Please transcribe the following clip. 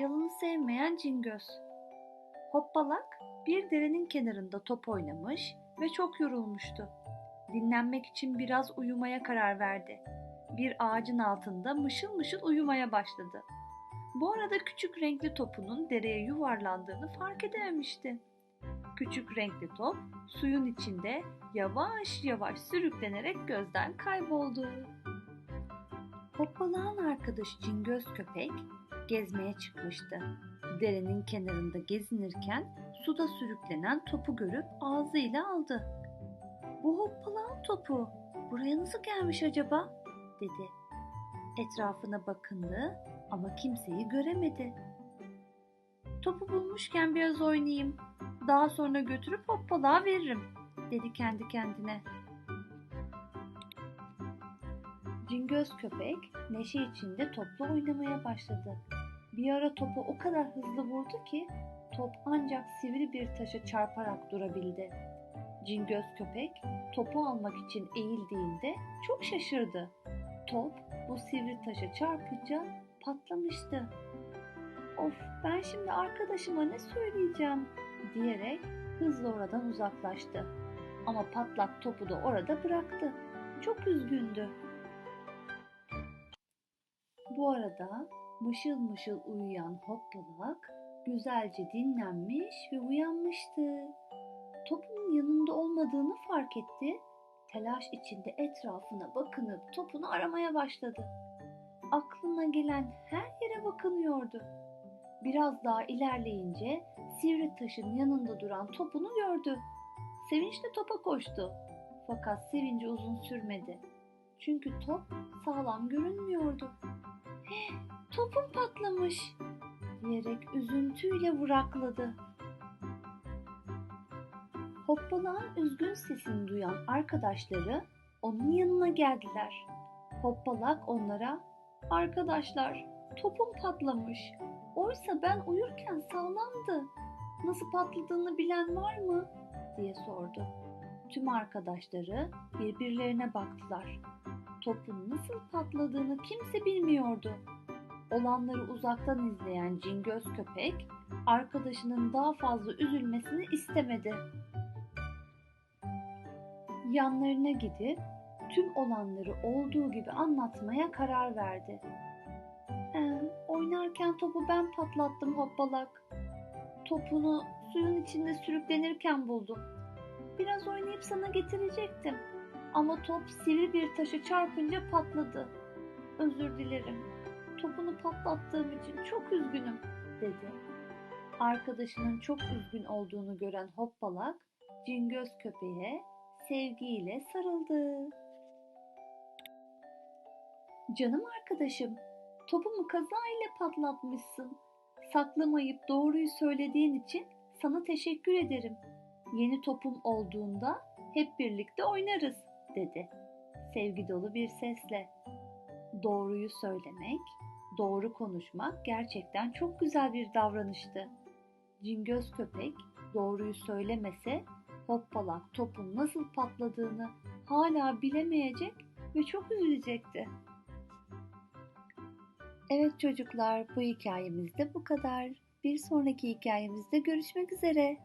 Yalanı sevmeyen cingöz. Hoppalak bir derenin kenarında top oynamış ve çok yorulmuştu. Dinlenmek için biraz uyumaya karar verdi. Bir ağacın altında mışıl mışıl uyumaya başladı. Bu arada küçük renkli topunun dereye yuvarlandığını fark edememişti. Küçük renkli top suyun içinde yavaş yavaş sürüklenerek gözden kayboldu. Hoppalağın arkadaşı Cingöz köpek gezmeye çıkmıştı. Derenin kenarında gezinirken suda sürüklenen topu görüp ağzıyla aldı. Bu hoppalağın topu. Buraya nasıl gelmiş acaba? dedi. Etrafına bakındı ama kimseyi göremedi. Topu bulmuşken biraz oynayayım. Daha sonra götürüp hoppalağa veririm, dedi kendi kendine. Cingöz köpek neşe içinde topla oynamaya başladı. Bir ara topu o kadar hızlı vurdu ki top ancak sivri bir taşa çarparak durabildi. Cingöz köpek topu almak için eğildiğinde çok şaşırdı. Top bu sivri taşa çarpınca patlamıştı. Of ben şimdi arkadaşıma ne söyleyeceğim diyerek hızla oradan uzaklaştı. Ama patlak topu da orada bıraktı. Çok üzgündü. Bu arada mışıl mışıl uyuyan hoppalak güzelce dinlenmiş ve uyanmıştı. Topunun yanında olmadığını fark etti. Telaş içinde etrafına bakınıp topunu aramaya başladı. Aklına gelen her yere bakınıyordu. Biraz daha ilerleyince sivri taşın yanında duran topunu gördü. Sevinçle topa koştu. Fakat sevinci uzun sürmedi. Çünkü top sağlam görünmüyordu. Topum patlamış diyerek üzüntüyle vurakladı. Hoppalağın üzgün sesini duyan arkadaşları onun yanına geldiler. Hoppalak onlara "Arkadaşlar, topum patlamış. Oysa ben uyurken sağlamdı. Nasıl patladığını bilen var mı?" diye sordu. Tüm arkadaşları birbirlerine baktılar. Topun nasıl patladığını kimse bilmiyordu. Olanları uzaktan izleyen cingöz köpek arkadaşının daha fazla üzülmesini istemedi. Yanlarına gidip tüm olanları olduğu gibi anlatmaya karar verdi. Ee, oynarken topu ben patlattım hoppalak. Topunu suyun içinde sürüklenirken buldum. Biraz oynayıp sana getirecektim. Ama top sivri bir taşa çarpınca patladı. Özür dilerim. Topunu patlattığım için çok üzgünüm, dedi. Arkadaşının çok üzgün olduğunu gören hoppalak, cingöz köpeğe sevgiyle sarıldı. Canım arkadaşım, topumu kaza ile patlatmışsın. Saklamayıp doğruyu söylediğin için sana teşekkür ederim. Yeni topum olduğunda hep birlikte oynarız, dedi. Sevgi dolu bir sesle. Doğruyu söylemek, doğru konuşmak gerçekten çok güzel bir davranıştı. Cingöz köpek doğruyu söylemese hoppalak topun nasıl patladığını hala bilemeyecek ve çok üzülecekti. Evet çocuklar bu hikayemiz de bu kadar. Bir sonraki hikayemizde görüşmek üzere.